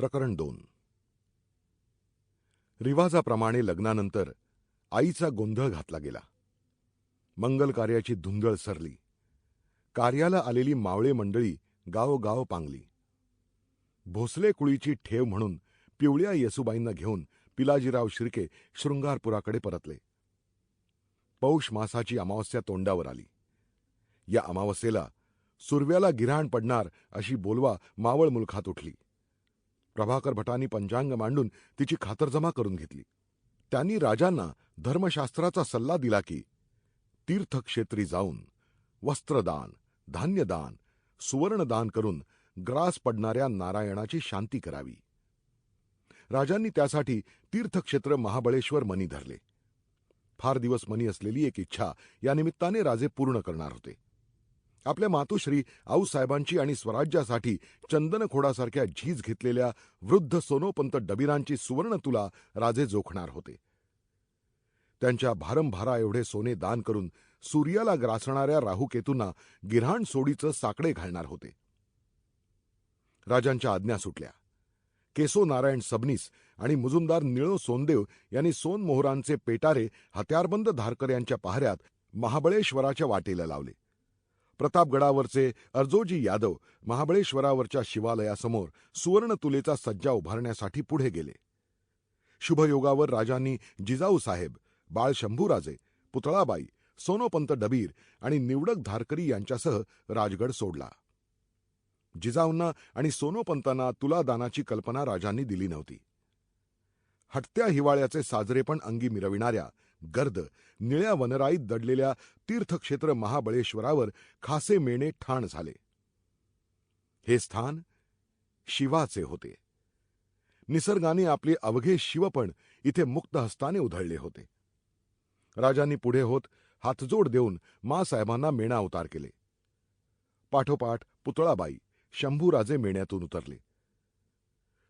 प्रकरण दोन. रिवाजाप्रमाणे लग्नानंतर आईचा गोंधळ घातला गेला. मंगल कार्याची धुंदळ सरली. कार्याला आलेली मावळे मंडळी गावोगाव पांगली. भोसले कुळीची ठेव म्हणून पिवळ्या येसुबाईंना घेऊन पिलाजीराव शिर्के शृंगारपुराकडे परतले. पौष मासाची अमावस्या तोंडावर आली. या अमावस्येला सुरव्याला गिऱ्हाण पडणार अशी बोलवा मावळ मुलखात उठली. प्रभाकर भटांनी पंचांग मांडून तिची खातरजमा करून घेतली. त्यांनी राजांना धर्मशास्त्राचा सल्ला दिला की तीर्थक्षेत्री जाऊन वस्त्रदान धान्यदान सुवर्णदान करून ग्रास पडणाऱ्या नारायणाची शांती करावी. राजांनी त्यासाठी तीर्थक्षेत्र महाबळेश्वर मनी धरले. फार दिवस मनी असलेली एक इच्छा या निमित्ताने राजे पूर्ण करणार होते. आपल्या मातोश्री आऊसाहेबांची आणि स्वराज्यासाठी चंदनखोडासारख्या झीज घेतलेल्या वृद्ध सोनोपंत डबिरांची सुवर्ण तुला राजे जोखणार होते. त्यांच्या भारंभारा एवढे सोने दान करून सूर्याला ग्रासणाऱ्या राहुकेतूंना गिरहाण सोडीचं साकडे घालणार होते. राजांच्या आज्ञा सुटल्या. केसो नारायण सबनीस आणि मुजुमदार निळो सोनदेव यांनी सोनमोहरांचे पेटारे हत्यारबंद धारकर यांच्या पहाऱ्यात महाबळेश्वराच्या वाटेला लावले. प्रतापगडावरचे अर्जोजी यादव महाबळेश्वरावरच्या शिवालयासमोर सुवर्ण तुलेचा सज्जा उभारण्यासाठी पुढे गेले. शुभयोगावर राजांनी जिजाऊ साहेब बाळ शंभूराजे पुतळाबाई सोनोपंत डबीर आणि निवडक धारकरी यांच्यासह राजगड सोडला. जिजाऊंना आणि सोनोपंतांना तुलादानाची कल्पना राजांनी दिली नव्हती. हटत्या हिवाळ्याचे साजरेपण अंगी मिरविणाऱ्या गर्द निळ्या वनराईत दडलेल्या तीर्थक्षेत्र महाबळेश्वरावर खासे मेणे ठाण झाले. हे स्थान शिवाचे होते. निसर्गाने आपले अवघे शिवपण इथे मुक्त हस्ताने उधळले होते. राजांनी पुढे होत हातजोड देऊन मासाहेबांना मेणा उतार केले. पाठोपाठ पुतळाबाई शंभूराजे मेण्यातून उतरले.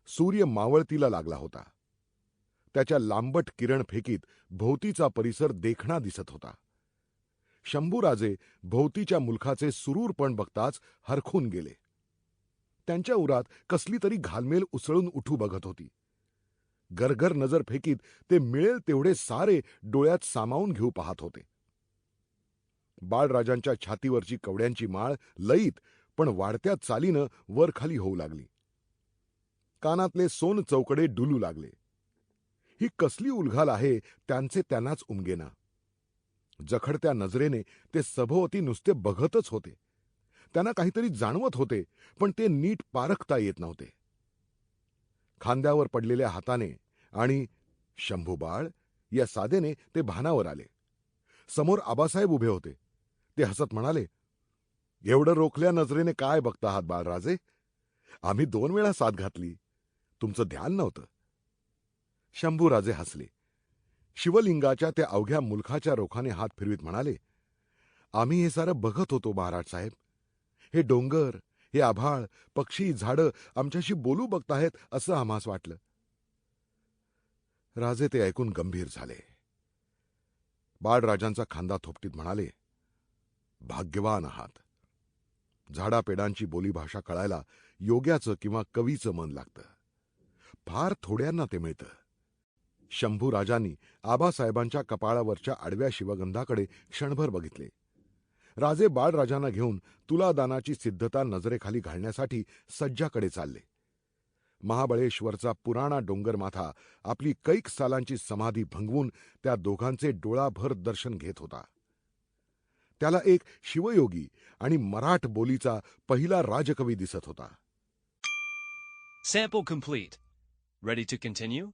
सूर्य मावळतीला लागला होता. त्याच्या लांबट किरण फेकीत भोवतीचा परिसर देखणा दिसत होता. शंभूराजे भोवतीच्या मुलखाचे सुरूरपण बघताच हरखून गेले. त्यांच्या उरात कसली तरी घालमेल उसळून उठू बघत होती. गरगर नजर फेकीत ते मिळेल तेवढे सारे डोळ्यात सामावून घेऊ पाहत होते. बाळराजांच्या छातीवरची कवड्यांची माळ लईत पण वाढत्या चालीनं वरखाली होऊ लागली. कानातले सोन चौकडे डुलू लागले. ही कसली उलघाल आहे त्यांचे त्यांनाच उमगेना. जखडत्या नजरेने ते सभोवती नुसते बघतच होते. त्यांना काहीतरी जाणवत होते पण ते नीट पारखता येत नव्हते. खांद्यावर पडलेल्या हाताने आणि शंभूबाळ या साधेने ते भानावर आले. समोर आबासाहेब उभे होते. ते हसत म्हणाले एवढं रोखल्या नजरेने काय बघता आहात बाळराजे? आम्ही दोन वेळा साथ घातली. तुमचं ध्यान नव्हतं. शंभूराजे हसले. शिवलिंगाच्या त्या अवघ्या मुलखाच्या रोखाने हात फिरवीत म्हणाले आम्ही हे सारं बघत होतो महाराज साहेब. हे डोंगर हे आभाळ पक्षी झाडं आमच्याशी बोलू बघताहेत असं आम्हास वाटलं. राजे ते ऐकून गंभीर झाले. बाळराजांचा खांदा थोपटीत म्हणाले भाग्यवान आहात. झाडापेडांची बोलीभाषा कळायला योग्याचं किंवा कवीचं मन लागतं. फार थोड्यांना ते मिळतं. शंभू राजांनी आबासाहेबांच्या कपाळावरच्या आडव्या शिवगंधाकडे क्षणभर बघितले राजे बाळराजांना घेऊन तुलादानाची सिद्धता नजरेखाली घालण्यासाठी सज्जाकडे चालले महाबळेश्वरचा पुराणा डोंगरमाथा आपली कैक सालांची समाधी भंगवून त्या दोघांचे डोळाभर दर्शन घेत होता त्याला एक शिवयोगी आणि मराठ बोलीचा पहिला राजकवी दिसत होता Sample complete. Ready to continue?